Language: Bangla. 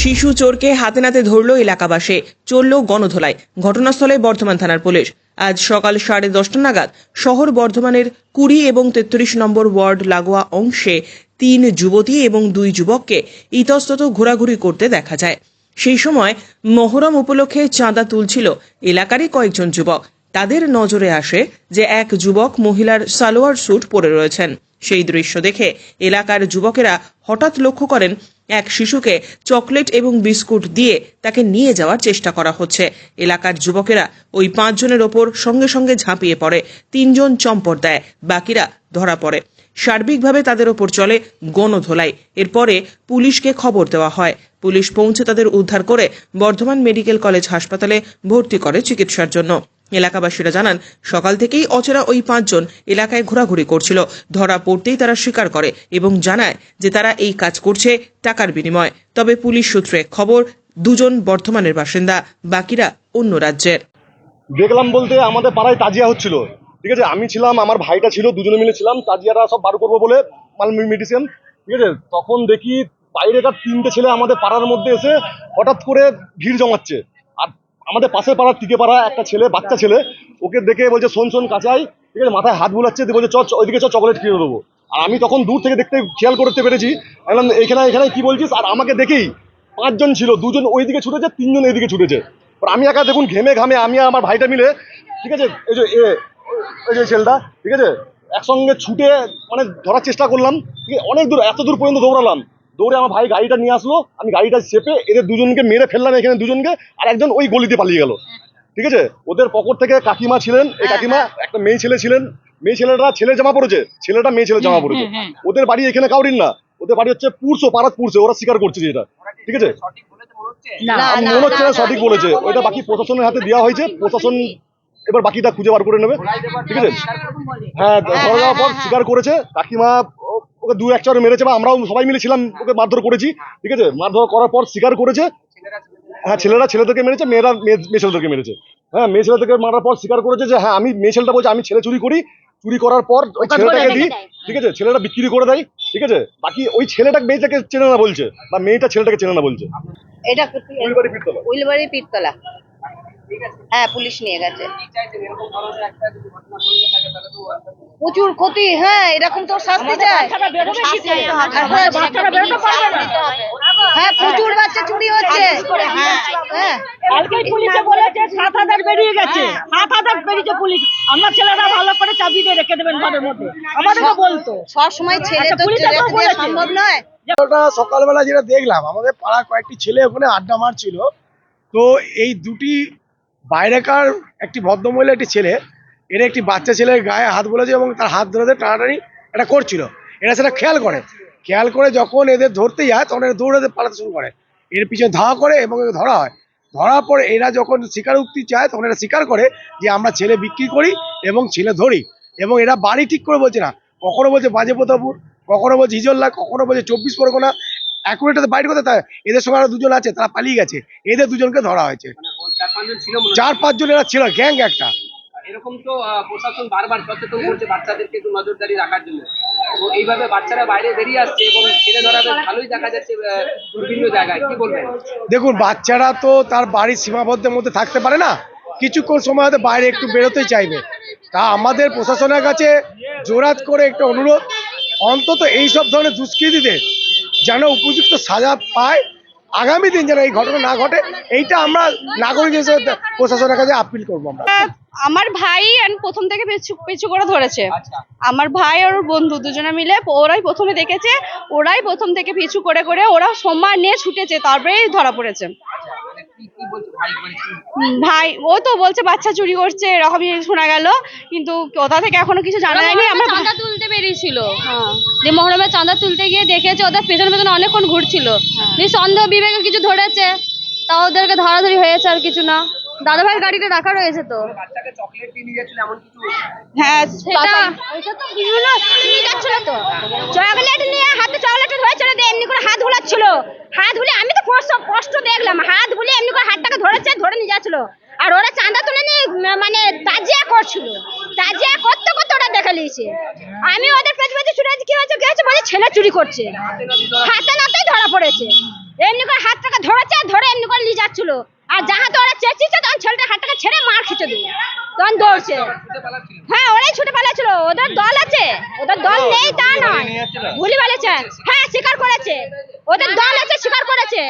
শিশু চোরকে হাতে নাতে ধরল এলাকাবাসে, চলল গণধোলায় ঘটনাস্থলে বর্ধমান থানার পুলিশ। আজ সকাল সাড়ে দশটা নাগাদ শহর বর্ধমানের কুড়ি এবং তেত্রিশ নম্বর ওয়ার্ড লাগোয়া অংশে তিন যুবতী এবং দুই যুবককে ইতস্তত ঘোরাঘুরি করতে দেখা যায়। সেই সময় মহরম উপলক্ষে চাঁদা তুলছিল এলাকারই কয়েকজন যুবক। তাদের নজরে আসে যে এক যুবক মহিলার সালোয়ার স্যুট পরে রয়েছেন। সেই দৃশ্য দেখে এলাকার যুবকেরা হঠাৎ লক্ষ্য করেন, এক শিশুকে চকলেট এবং বিস্কুট দিয়ে তাকে নিয়ে যাওয়ার চেষ্টা করা হচ্ছে। এলাকার যুবকেরা ওই পাঁচজনের ওপর সঙ্গে সঙ্গে ঝাঁপিয়ে পড়ে, তিনজন চম্পট দেয়, বাকিরা ধরা পড়ে। সার্বিকভাবে তাদের ওপর চলে গণধোলাই। এরপরে পুলিশকে খবর দেওয়া হয়। পুলিশ পৌঁছে তাদের উদ্ধার করে বর্ধমান মেডিকেল কলেজ হাসপাতালে ভর্তি করে চিকিৎসার জন্য। এলাকাবাসীরা জানান, সকাল থেকেই অচেরা ওই পাঁচজন এলাকায় ঘোরাঘুরি করছিল। ধরা পড়তেই তারা স্বীকার করে এবং জানায় যে তারা এই কাজ করছে টাকার বিনিময়। তবে পুলিশ সূত্রে খবর, দুজন বর্ধমানের বাসিন্দা, বাকিরা অন্য রাজ্যের। দেখলাম বলতে আমাদের পাড়ায় তাজিয়া হচ্ছিল। ঠিক আছে, আমি ছিলাম, আমার ভাইটা ছিল, দুজনে মিলে ছিলাম তাজিয়াটা সব বার করব বলে মাল মেডিসিন, ঠিক আছে? তখন দেখি বাইরেকার তিনটে ছেলে আমাদের পাড়ার মধ্যে এসে হঠাৎ করে ভিড় জমাচ্ছে। আমাদের পাশের পাড়ার টিকে পাড়া একটা ছেলে বাচ্চা ছেলে ওকে দেখে বলছে শোন শোন কাঁচাই। ঠিক আছে মাথায় হাত বুলাচ্ছে দিয়ে বলছে চ ওইদিকে চ চকলেট কিনে দেবো। আর আমি তখন দূর থেকে দেখতে খেয়াল করতে পেরেছি বললাম, এখানে এখানে কি বলছিস? আর আমাকে দেখেই পাঁচজন ছিল দুজন ওইদিকে ছুটেছে তিনজন এইদিকে ছুটেছে। আর আমি একা দেখুন ঘেমে ঘামে আমি আর আমার ভাইটা মিলে ঠিক আছে এই যে এ এই যে ছেলেটা ঠিক আছে একসঙ্গে ছুটে মানে ধরার চেষ্টা করলাম ঠিক আছে অনেক দূর এত দূর পর্যন্ত দৌড়ালাম। দৌড়ে আমার ভাই গাড়িটা নিয়ে আসলো আমি গাড়িটা চেপে এদের দুজনকে মেরে ফেললাম এখানে দুজনকে আর একজন ওই গলিতে পালিয়ে গেল। ঠিক আছে? ওদের পকর থেকে কাকিমা ছিলেন এই কাকিমা একটা মেয়ে ছেলে ছিলেন মেয়ে ছেলেটা ছেলে জামা পড়েছে ছেলেটা মেয়ে ছেলে জামা পড়েছে ওদের বাড়ি এখানে কাউরিন না ওদের বাড়ি হচ্ছে পুরসো পাড়াত পুরসো ওরা স্বীকার করছে যেটা ঠিক আছে? মনে হচ্ছে না সঠিক বলেছে ওইটা বাকি প্রশাসনের হাতে দেওয়া হয়েছে প্রশাসন এবার বাকিটা খুঁজে বার করে নেবে। ঠিক আছে? হ্যাঁ ধরে যাওয়ার পর স্বীকার করেছে কাকিমা ওকে দু এক চার মেরেছে বা আমরাও সবাই মিলে ছিলাম ওকে মারধর করেছি ঠিক আছে? মারধর করার পর স্বীকার করেছে। হ্যাঁ ছেলেরা ছেলেদেরকে মেরেছে মেয়েরা মেয়ে মেয়ে ছেলেদেরকে মেরেছে। হ্যাঁ মেয়ে ছেলেদেরকে মারার পর স্বীকার করেছে যে হ্যাঁ আমি মেয়ে ছেলেটা বলছে আমি ছেলে চুরি করি। চুরি করার পর ওই ছেলেটাকে দিই ঠিক আছে? ছেলেটা বিক্রি করে দেয় ঠিক আছে? বাকি ওই ছেলেটা মেয়েটাকে চেনে না বলছে বা মেয়েটা ছেলেটাকে চেনে না বলছে। এটা। উইলবাড়ি পীরতলা। হ্যাঁ পুলিশ নিয়ে গেছে। প্রচুর ক্ষতি হ্যাঁ এরকম তো শাস্তি চাই। হ্যাঁ প্রচুর বাচ্চা চুরি হচ্ছে। হ্যাঁ। হ্যাঁ। কালকে পুলিশে বলেছে সাত হাজার বেরিয়ে গেছে। সাত হাজার বেরিয়েছে পুলিশ। আপনার ছেলেরা ভালো করে চাবি দিয়ে রেখে দেবেন ঘরের মধ্যে। আমাদেরকে বলতো। সব সময় ছেলে আচ্ছা, তো। সম্ভব নয়। সকালবেলা যেটা দেখলাম আমাদের পাড়া কয়েকটি ছেলে ওখানে আড্ডা মারছিল। তো এই দুটি বাইরেকার একটি ভদ্রমহিলা একটি ছেলে এরা একটি বাচ্চা ছেলের গায়ে হাত বলেছে এবং তার হাত ধরে টানাটানি এটা করছিল। এরা সেটা খেয়াল করে। খেয়াল করে যখন এদের ধরতে যায় তখন এরা দৌড়াতে পালাতে শুরু করে। এর পিছনে ধাওয়া করে এবং ধরা হয়। ধরার পর এরা যখন শিকার স্বীকারোক্তি চায় তখন এরা স্বীকার করে যে আমরা ছেলে বিক্রি করি এবং ছেলে ধরি। এবং এরা বাড়ি ঠিক করে বলছে না। কখনো বলছে বাজে প্রতাপুর কখনো বলছে হিজল্লা কখনো বলছে চব্বিশ পরগনা। এটাতে বাইরে করতে তাই এদের সঙ্গে আরও দুজন আছে তারা পালিয়ে গেছে। এদের দুজনকে ধরা হয়েছে। চার পাঁচজন এরা ছিল গ্যাং একটা। এরকম তো প্রশাসন বারবার সচেতন করছে বাচ্চাদেরকে একটু নজরদারি রাখার জন্য। তো এইভাবে বাচ্চারা বাইরে বেরিয়ে আসছে এবং ছেলে ধরা ভালোই দেখা যাচ্ছে বিভিন্ন জায়গায়। কি বলবেন? দেখুন, বাচ্চারা তো তার বাড়ির সীমাবদ্ধের মধ্যে থাকতে পারে না। কিছুক্ষণ সময় বাইরে একটু বেরোতেই চাইবে। তা আমাদের প্রশাসনের কাছে জোরাত করে একটা অনুরোধ, অন্তত এই সব ধরনের দুষ্কৃতীদের যেন উপযুক্ত সাজা পায়। আগামী দিন যেন এই ঘটনা না ঘটে, এইটা আমরা নাগরিক হিসেবে প্রশাসনের কাছে আপিল করব আমরা। আমার ভাই প্রথম থেকে পিছু পিছু করে ধরেছে। আমার ভাই আর ওর বন্ধু দুজনে মিলে ওরাই প্রথমে দেখেছে ওরাই প্রথম থেকে পিছু করে করে ওরা সময় নিয়ে ছুটেছে তারপরেই ধরা পড়েছে। মানে কি কি বলছে ভাই মানে হুম, ভাই ও তো বলছে বাচ্চা চুরি করছে এরকমই শোনা গেল কিন্তু কোথা থেকে এখনও কিছু জানা যায়নি আমরা চাঁদা তুলতে বেরিয়েছিল। হ্যাঁ। যে মহরমে চাঁদা তুলতে গিয়ে দেখেছে ওদের পেছনে পেছনে অনেকক্ষণ ঘুরছিল। হ্যাঁ। দিয়ে সন্দেহ বিবেকে কিছু ধরেছে তা ওদেরকে ধরাধরি হয়েছে আর কিছু না। দাদা ভাইয়ের গাড়িতে রাখা রয়েছে তো। বাচ্চাকে চকলেট দিয়ে নিয়ে যাচ্ছিল এমন কিছু হ্যাঁ সেটা ওইটা তো বিভিন্ন নিয়ে যাচ্ছিল তো। চকলেট নিয়ে হাতে চকলেট ধরেছিল দিয়ে এমনি করে হাত ভুলাচ্ছিল হাত ভুলে আমি তো কষ্ট কষ্ট দেখলাম। হাত ভুলে এমনি করে হাতটাকে ধরেছে ধরে নিয়ে যাচ্ছিল। আর ওরা চাঁদা তুলে নিয়ে মানে তাজিয়া করছিল। তাজিয়া করতে করতে ওরা দেখে নিয়েছে আমি ওদের পেছনে পেছনে ছুটে আছি, কি হয়েছে কি হয়েছে বলে ছেলে চুরি করছে। হাতে নাতেই ধরা পড়েছে। এমনি করে হাতটাকে ধরেছে ধরে এমনি করে নিয়ে যাচ্ছিল। আর যাহাতে ওরা চেঁচিয়েছে তখন ছেলেটা হাতটাকে ছেড়ে মার খেতে দিল। তখন দৌড়ছে। হ্যাঁ ওরাই ছুটে পালাচ্ছিল। ওদের দল আছে। ওদের দল নেই তা নয়। ভুলি বলেছে। হ্যাঁ স্বীকার করেছে। ওদের দল আছে স্বীকার করেছে।